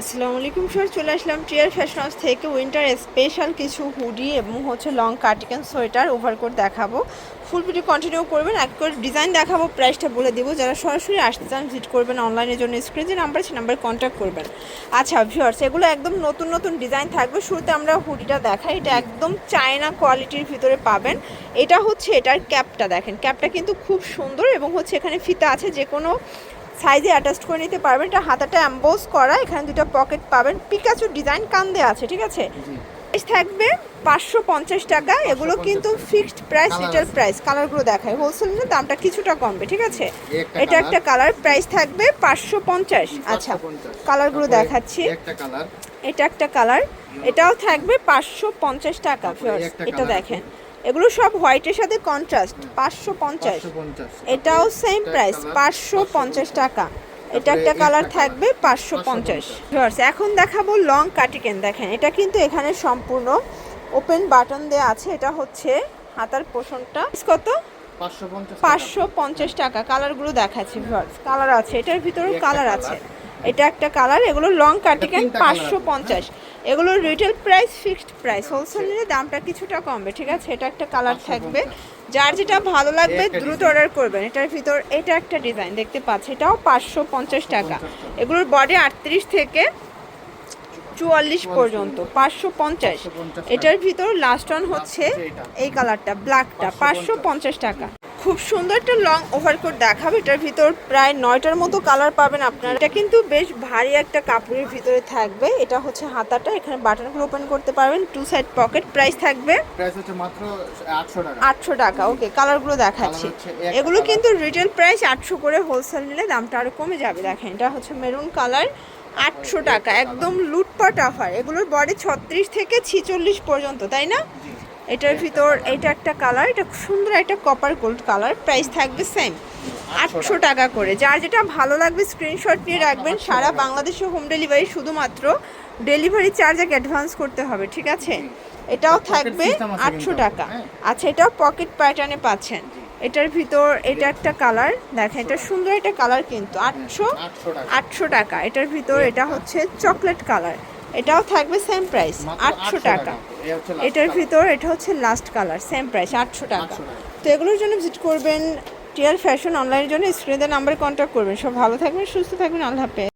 আসসালামু আলাইকুম, স্যার। চলে আসলাম টিয়ার ফ্যাশন হাউস থেকে উইন্টার স্পেশাল কিছু হুডি এবং হচ্ছে লং কার্টিকান সোয়েটার ওভারকোট দেখাবো। ফুল ভিডিও কন্টিনিউ করবেন, এক করে ডিজাইন দেখাবো প্রাইসটা বলে দেবো। যারা সরাসরি আসতে চান ভিজিট করবেন অনলাইনের জন্য স্ক্রিনে নাম্বার আছে নাম্বারে কন্ট্যাক্ট করবেন। আচ্ছা ভিউয়ার্স এগুলো একদম নতুন নতুন ডিজাইন থাকবে। শুরুতে আমরা হুডিটা দেখাই। এটা একদম চায়না কোয়ালিটির ভিতরে পাবেন। এটা হচ্ছে এটার ক্যাপটা দেখেন। ক্যাপটা কিন্তু খুব সুন্দর এবং হচ্ছে এখানে ফিতা আছে। যে কোনো সাইজে অ্যাটাচ করে নিতে পারবেন। এটা হাতাটা অ্যাম্বোস করা এখানে দুটো পকেট পাবেন। পিকাচুর ডিজাইন কান দেওয়া আছে ঠিক আছে? থাকবে পাঁচশো পঞ্চাশ টাকা। এগুলো কিন্তু ফিক্সড প্রাইস রিটেল প্রাইস কালারগুলো দেখায় হোলসেল নিলে দামটা কিছুটা কমবে ঠিক আছে? এটা একটা কালার প্রাইস থাকবে পাঁচশো পঞ্চাশ। আচ্ছা কালারগুলো দেখাচ্ছি। এটা একটা কালার এটাও থাকবে পাঁচশো পঞ্চাশ টাকা এটা দেখেন। এগুলো সব হোয়াইটের সাথে কন্ট্রাস্ট পাঁচশো পঞ্চাশ। এটাও সেম প্রাইস পাঁচশো পঞ্চাশ টাকা। এটা একটা কালার থাকবে পাঁচশো পঞ্চাশ। এখন দেখাবো লং কাটিকেন দেখেন। এটা কিন্তু এখানে সম্পূর্ণ ওপেন বাটন দেওয়া আছে। এটা হচ্ছে হাতার পোষণটা। কত? পাঁচশো পঞ্চাশ টাকা। কালারগুলো দেখাচ্ছি ভিউয়ার্স কালার আছে। এটার ভিতরেও কালার আছে। এটা একটা কালার এগুলো লং কাটিকেন পাঁচশো পঞ্চাশ। এগুলো retail price fixed price wholesale নিলে দামটা কিছুটা কমবে ঠিক আছে? এটা একটা কালার থাকবে। যার যেটা ভালো লাগবে দ্রুত অর্ডার করবেন। এটার ভিতর এটা একটা ডিজাইন দেখতে পাচ্ছি। এটাও পাঁচশো পঞ্চাশ টাকা। এগুলোর বডি আটত্রিশ থেকে চুয়াল্লিশ পর্যন্ত পাঁচশো পঞ্চাশ। এটার ভিতর লাস্ট ওয়ান হচ্ছে এই কালারটা ব্ল্যাকটা পাঁচশো পঞ্চাশ টাকা। খুব সুন্দর একটা লং ওভারকোট দেখাবো। এটার ভিতর প্রায় নয়টার মতো কালার পাবেন আপনারা। এটা কিন্তু বেশ ভারী একটা কাপড়ের ভিতরে থাকবে। এটা হচ্ছে হাতাটা। এখানে বাটনগুলো ওপেন করতে পারবেন। টু সাইড পকেট প্রাইস থাকবে। প্রাইস হচ্ছে মাত্র 800 টাকা। আটশো টাকা। ওকে কালারগুলো দেখাচ্ছি। এগুলো কিন্তু রিটেল প্রাইস আটশো করে হোলসেল নিলে দামটা আরও কমে যাবে। দেখেন এটা হচ্ছে মেরুন কালার আটশো টাকা। একদম লুটপাট অফার এগুলোর বডি ছত্রিশ থেকে ছিচল্লিশ পর্যন্ত তাই না? এটার ভিতর এটা একটা কালার এটা সুন্দর একটা কপার গোল্ড কালার প্রাইস থাকবে সেম আটশো টাকা করে। যার যেটা ভালো লাগবে স্ক্রিনশট নিয়ে রাখবেন। সারা বাংলাদেশে হোম ডেলিভারি শুধুমাত্র ডেলিভারি চার্জ এক অ্যাডভান্স করতে হবে ঠিক আছে? এটাও থাকবে আটশো টাকা। আচ্ছা এটাও পকেট প্যাটার্নে পাচ্ছেন। এটার ভিতর এটা একটা কালার দেখেন এটা সুন্দর একটা কালার কিন্তু। আটশো আটশো টাকা। এটার ভিতর এটা হচ্ছে চকলেট কালার এটাও থাকবে সেম প্রাইস আটশো টাকা। এটার ভিতর এটা হচ্ছে লাস্ট কালার সেম প্রাইস আটশো টাকা। 800 টাকা। তো এগুলোর জন্য ভিজিট করবেন টিয়ার ফ্যাশন অনলাইনের জন্য স্ক্রিনে নাম্বারে কন্ট্যাক্ট করবেন। সব ভালো থাকবেন সুস্থ থাকবেন আল্লাহ হাফেজ।